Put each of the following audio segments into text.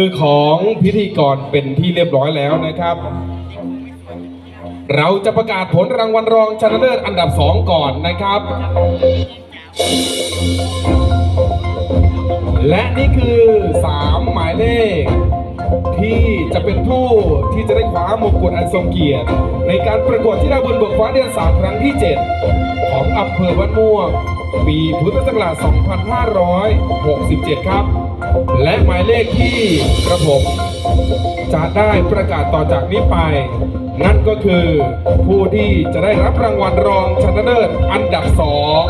มือของพิธีกรเป็นที่เรียบร้อยแล้วนะครับ เราจะประกาศผลรางวัลรองชนะเลิศอันดับสองก่อนนะครับ และนี่คือ 3 หมายเลข ที่จะเป็นผู้ที่จะได้คว้ามงกุฎอันทรงเกียรติ ในการประกวดที่ดาวบนบกฟ้าเดือนสามครั้งที่ 7 ของอำเภอบ้านม่วงปีพุทธศักราช 2567 ครับ และหมายเลขที่กระผมจะได้ประกาศต่อจากนี้ไป นั่นก็คือผู้ที่จะได้รับรางวัลรองชนะเลิศอันดับสอง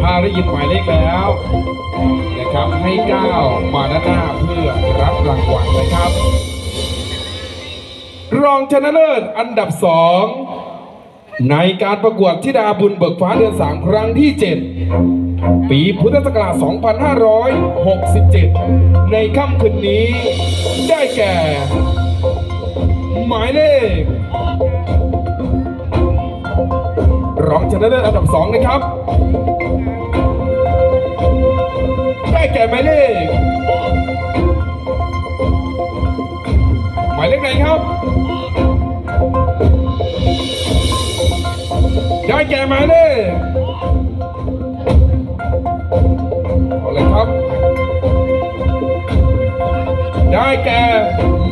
ถ้าได้ยินหมายเลขแล้วนะครับให้ก้าวมาด้านหน้าเพื่อรับรางวัลนะครับ รองชนะเลิศอันดับสองในการประกวดธิดาบุญเบิกฟ้าเดือนสามครั้งที่7 ปีพุทธศักราช 2567 ในค่ำคืนนี้ ได้แก่ หมายเลข รองชนะเลิศอันดับสองนะครับ ได้แก่หมายเลข หมายเลขไหนครับ ได้แก่หมายเลข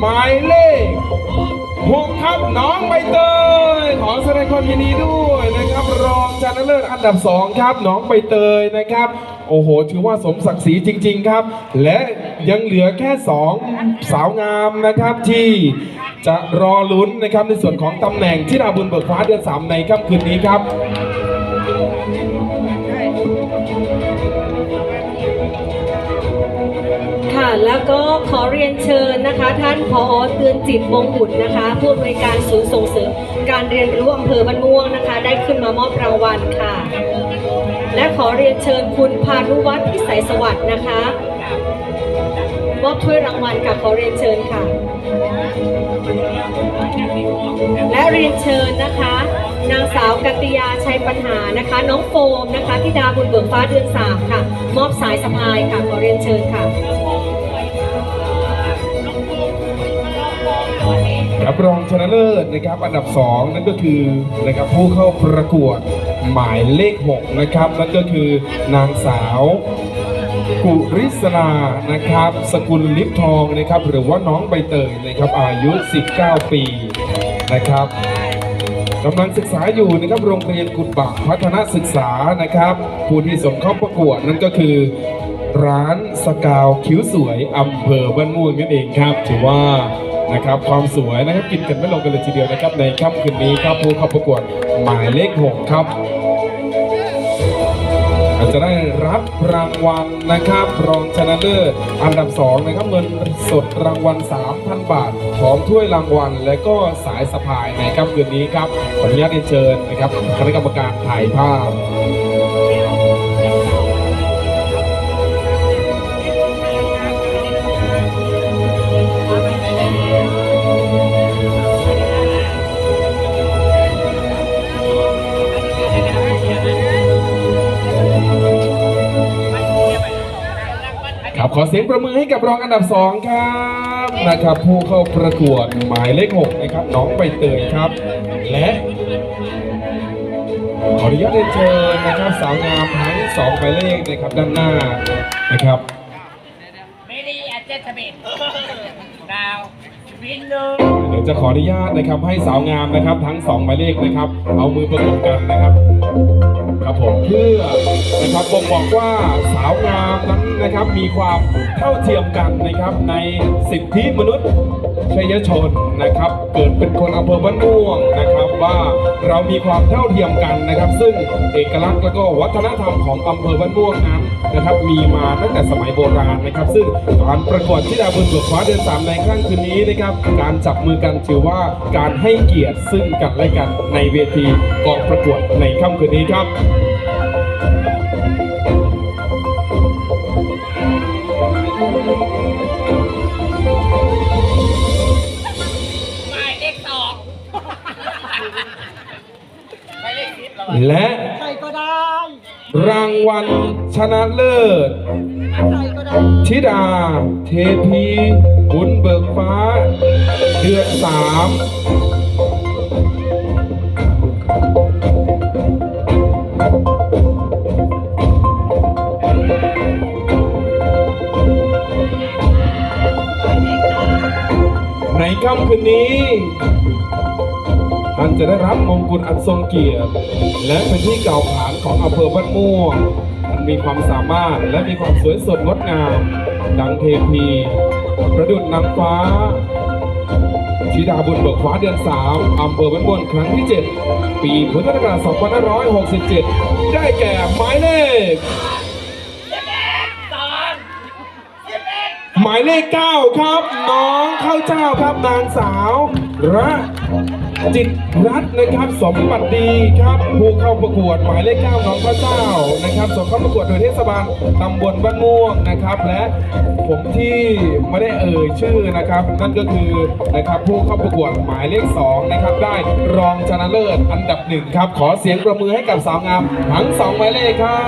หมายเลขหกครับน้องใบเตยขอแสดงความยินดีด้วยนะครับรองชนะเลิศอันดับสองครับน้องใบเตยนะครับ โอ้โหถือว่าสมศักดิ์ศรีจริง ๆครับ และยังเหลือแค่สองสาวงามนะครับที่จะรอลุ้นนะครับในส่วนของตำแหน่งที่ดาวบุญเบิกฟ้าเดือนสามในค่ำคืนนี้ครับ แล้วก็ขอเรียนเชิญนะคะ ท่านผอเตือนจิตวงบุตรนะคะผู้อำนวยการศูนย์ส่งเสริม การเรียนรู้อำเภอบ้านม่วงนะคะ ได้ขึ้นมามอบรางวัลค่ะ และขอเรียนเชิญคุณพานุวัฒน์พิสัยสวัสดิ์นะคะมอบถ้วยรางวัลค่ะขอเรียนเชิญค่ะ และเรียนเชิญนะคะ นางสาวกัตติยาชัยปัญหานะคะ น้องโฟมนะคะที่ดาบุญเบิกฟ้าเดือนสามค่ะ มอบสายสะพายค่ะขอเรียนเชิญค่ะ รับรองชนะเลิศนะครับอันดับสองนั่นก็คือนะครับผู้เข้าประกวดหมายเลขหกนะครับ นั่นก็คือนางสาว กุริศนานะครับ สกุลลิปทองนะครับ หรือว่าน้องใบเตยนะครับอายุ 19 ปีนะครับกำลังศึกษาอยู่นะครับโรงเรียนกุฎบากพัฒนศึกษานะครับ ผู้ที่ส่งเข้าประกวดนั่นก็คือ ร้านสกาวคิ้วสวยอำเภอบ้านม่วงนั่นเองครับถือว่า นะครับความสวยนะครับกินกันไม่ลงกันเลยทีเดียวนะครับในค่ำคืนนี้ครับผู้เข้าประกวดหมายเลขหกครับอาจจะได้รับรางวัลนะครับรองชนะเลิศอันดับสองนะครับเงินสดรางวัล 3,000 บาทพร้อมถ้วยรางวัล และก็สายสะพายในค่ำคืนนี้ครับขออนุญาตเรียนเชิญนะครับคณะกรรมการถ่ายภาพ ครับขอเสียงประมือให้กับรองอันดับสองครับนะครับผู้เข้าประกวดหมายเลขหกนะครับน้องใบเตยครับ และขออนุญาตเรียนเชิญนะครับสาวงามทั้งสองหมายเลขนะครับด้านหน้านะครับ Many adjustment. now, window. จะขออนุญาตนะครับให้สาวงามนะครับ ทั้งสองหมายเลขนะครับ เอามือประกบกันนะครับครับผมเพื่อนะครับบ่งบอกว่าสาวงามนั้นนะครับมีความเท่าเทียมกันนะครับในสิทธิมนุษย์ชัยชนนะครับ เกิดเป็นคนอำเภอบ้านม่วงนะครับว่าเรามีความเท่าเทียมกันนะครับ ซึ่งเอกลักษณ์และก็วัฒนธรรมของอำเภอบ้านม่วงนั้นนะครับมีมาตั้งแต่สมัยโบราณนะครับ ซึ่งการประกวดที่ดาวบนเบิกฟ้าเดือนสามในครั้งคืนนี้นะครับ การจับมือกันถือว่าการให้เกียรติซึ่งกันและกันในเวทีกองประกวดในค่ำคืนนี้ครับ และใครก็ได้ รางวัลชนะเลิศ ใครก็ได้ ธิดา เทพีบุญเบิกฟ้า เดือนสามในค่ำคืนนี้ ท่านจะได้รับมงกุฎอันทรงเกียรติ และเป็นที่กล่าวขานของอำเภอบ้านม่วงอันมีความสามารถและมีความสวยสดงดงาม ดังเทพีประดุจนางฟ้าธิดาบุญเบิกฟ้าเดือนสามอำเภอบ้านม่วงครั้งที่ 7 ปีพุทธศักราช2567 ได้แก่หมายเลขสองสิบเอ็ดหมายเลข 9 ครับ น้องข้าวเจ้าครับนางสาวระ จิตรัตน์นะครับสมบัติดีครับผู้เข้าประกวดหมายเลข9น้องข้าวเจ้านะครับส่งเข้าประกวดโดยเทศบาลตำบลบ้านม่วงนะครับ และผมที่ไม่ได้เอ่ยชื่อนะครับ นั่นก็คือนะครับผู้เข้าประกวดหมายเลข2นะครับ ได้รองชนะเลิศอันดับหนึ่งครับขอเสียงประมือให้กับสาวงามทั้งสองหมายเลขครั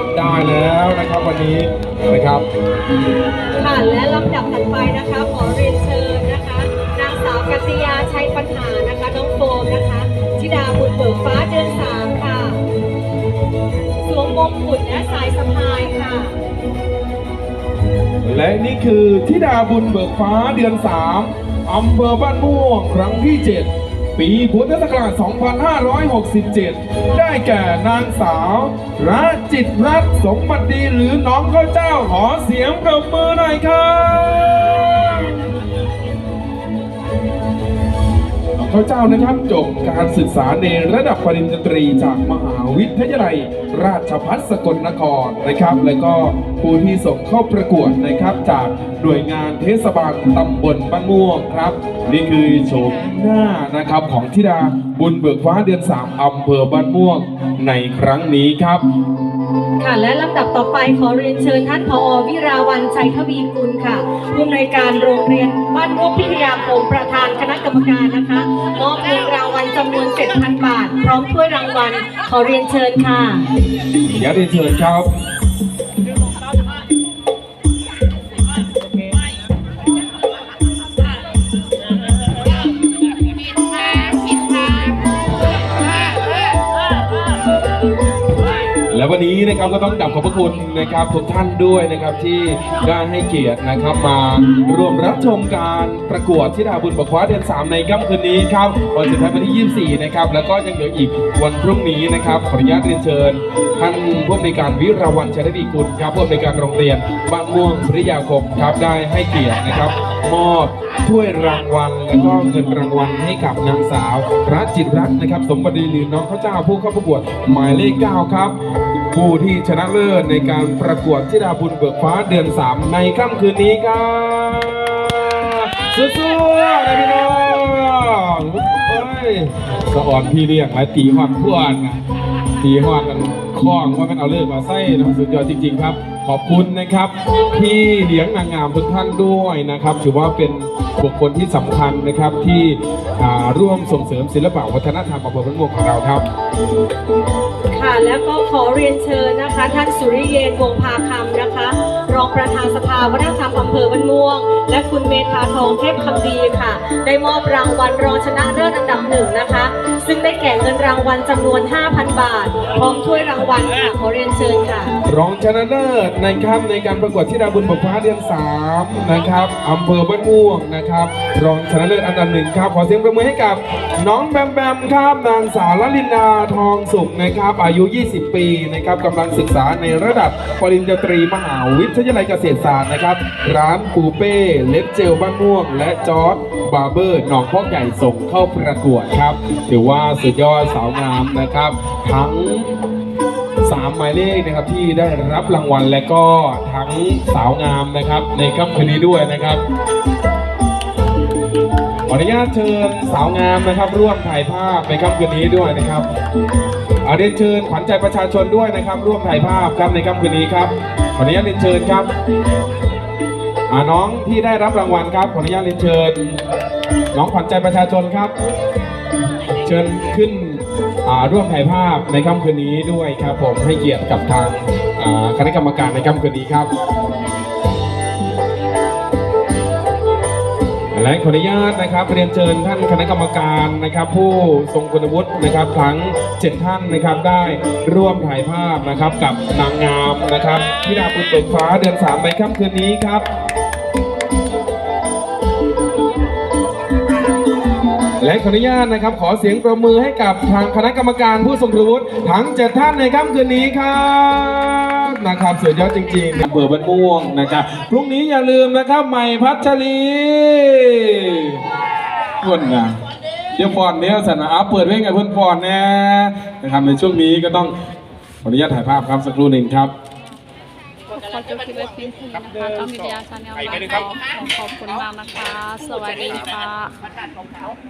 บได้แล้วนะครับวันนี้นะครับ ค่ะและลำดับถัดไปนะคะขอเรียนเชิญางสาวกัตยาชัยปัญหานะคะ น้องโฟมนะคะธิดาบุญเบิกฟ้าเดือนสามค่ะสวมมงกุฎและสายสะพายค่ะ และนี่คือธิดาบุญเบิกฟ้าเดือน3อำเภอบ้านม่วงครั้งที่ 7 ปีพุทธศักราช 2567 ได้แก่นางสาวรัจิตรัตน์สมบัติดีหรือน้องข้าวเจ้าขอเสียงปรบมือหน่อยครับ น้องข้าเจ้านะครับจบการศึกษาในระดับปริญญาตรีจากมหาวิทยาลัย ราชภัฏสกลนครนะครับ แล้วก็ผู้ที่ส่งเข้าประกวดนะครับ จากหน่วยงานเทศบาลตำบลบ้านม่วงครับ นี่คือโฉมหน้านะครับของธิดาบุญเบิกฟ้าเดือนสามอำเภอบ้านม่วงในครั้งนี้ครับ ค่ะ และลำดับต่อไปขอเรียนเชิญท่านผอวิราวันชัยทวีกุลค่ะผู้อำนวยการโรงเรียนบ้านม่วงพิทยาคมประธานคณะกรรมการนะคะมอบเงินรางวัลจำนวน7,000 บาท พร้อมถ้วยรางวัลขอเรียนเชิญค่ะย่าเรียนเชิญครับ และวันนี้นะครับก็ต้องกลับขอบพระคุณนะครับทุกท่านด้วยนะครับที่ได้ให้เกียรตินะครับมาร่วมรับชมการประกวดที่ดาบุญบกคว้าเดือน3ในค่ำคืนนี้ครับวันสุดท้ายวันที่ 24 นะครับแล้วก็ยังเหลืออีกวันพรุ่งนี้นะครับขออนุญาตเรียนเชิญ ท่านผู้อำนวยการวิราวันชัยดีกุลครับผู้อำนวยการโรงเรียนบ้านม่วงพิยาคมครับได้ให้เกียรตินะครับมอบถ้วยรางวัลและก็เงินรางวัลให้กับนางสาวรัจิตรัตน์นะครับ สมบัติหรือน้องข้าวเจ้าผู้เข้าประกวดหมายเลข 9 ครับ ผู้ที่ชนะเลิศในการประกวดที่ดาบุญเบิกฟ้าเดือน 3 ในค่ำคืนนี้ครับสู้ๆนะพี่น้องเฮ้ยสะอ่อนพี่เรียกหลายตีหอดพวนนะตีหอดกันคล้องว่ามันเอาเลือกมาไส้นะสุดยอดจริง ๆ ครับ ขอบคุณนะครับ ที่เลี้ยงนางงามทุกท่านด้วยนะครับ ถือว่าเป็นบุคคลที่สำคัญนะครับที่อ่าร่วมส่งเสริมศิลปะวัฒนธรรมอำเภอพันม่วงของเราครับ ค่ะแล้วก็ขอเรียนเชิญนะคะ ท่านสุริเยนวงศ์พาคำนะคะ รองประธานสภาวัฒนธรรมอำเภอบ้านม่วง และคุณเมธาทองเทพคำดีค่ะ ได้มอบรางวัลรองชนะเลิศอันดับหนึ่งนะคะ ซึ่งได้แก่เงินรางวัลจำนวน 5,000 บาท พร้อมถ้วยรางวัลค่ะขอเรียนเชิญค่ะ รองชนะเลิศนะครับในการประกวดที่ดาบุญบกฟ้าเดือน3นะครับอำเภอบ้านม่วงนะครับ รองชนะเลิศอันดับหนึ่งครับ ขอเสียงประมือให้กับ น้องแบมแบมครับนางสาวลลินาทองสุขนะครับ อายุ 20 ปีนะครับกำลังศึกษาในระดับปริญญาตรีมหาวิทยาลัยเกษตรศาสตร์นะครับ ร้านปูเป้เล็บเจลบ้านม่วง และจอร์ดบาร์เบอร์หนองพอใหญ่ส่งเข้าประกวดครับ ถือว่าสุดยอดสาวงามนะครับ ทั้งสามหมายเลขนะครับที่ได้รับรางวัลและก็ทั้งสาวงามนะครับ ในค่ำคืนนี้ด้วยนะครับ ออนุญาตเชิญสาวงามนะครับ ร่วมถ่ายภาพในค่ำคืนนี้ด้วยนะครับอาเรียนเชิญขวัญใจประชาชนด้วยนะครับ ร่วมถ่ายภาพครับในค่ำคืนนี้ครับขออนุญาตเรียนเชิญครับน้องที่ได้รับรางวัลครับขออนุญาตเรียนเชิญ น้องขวัญใจประชาชนครับ เชิญขึ้นร่วมถ่ายภาพในค่ำคืนนี้ด้วยครับผมให้เกียรติกับทางคณะกรรมการในค่ำคืนนี้ครับ และขออนุญาตนะครับเรียนเชิญท่านคณะกรรมการนะครับ ผู้ทรงคุณวุฒินะครับทั้ง 7 ท่านนะครับได้ร่วมถ่ายภาพนะครับกับนางงามนะครับพิดาบุญเบิกฟ้าเดือนสามในค่ำคืนนี้ครับและขออนุญาตนะครับขอเสียงประมือให้กับทางคณะกรรมการผู้ทรงคุณวุฒิทั้ง 7 ท่านในค่ำคืนนี้ครับ นะครับสุดยอดจริงๆอำเภอบ้านม่วงนะครับพรุ่งนี้อย่าลืมนะครับใหม่พัชรีคนงานเดี๋ยวฟอนเนี้ยสนะอัพเปิดเพลงกับเพื่อนฟอนแน่นะครับในช่วงนี้ก็ต้องขออนุญาตถ่ายภาพครับสักครู่หนึ่งครับขอจบคลิปไว้เพียงเท่านี้นะคะต้องมีเดียชาแนลไลฟ์ขอขอบคุณมากนะคะ สวัสดีค่ะ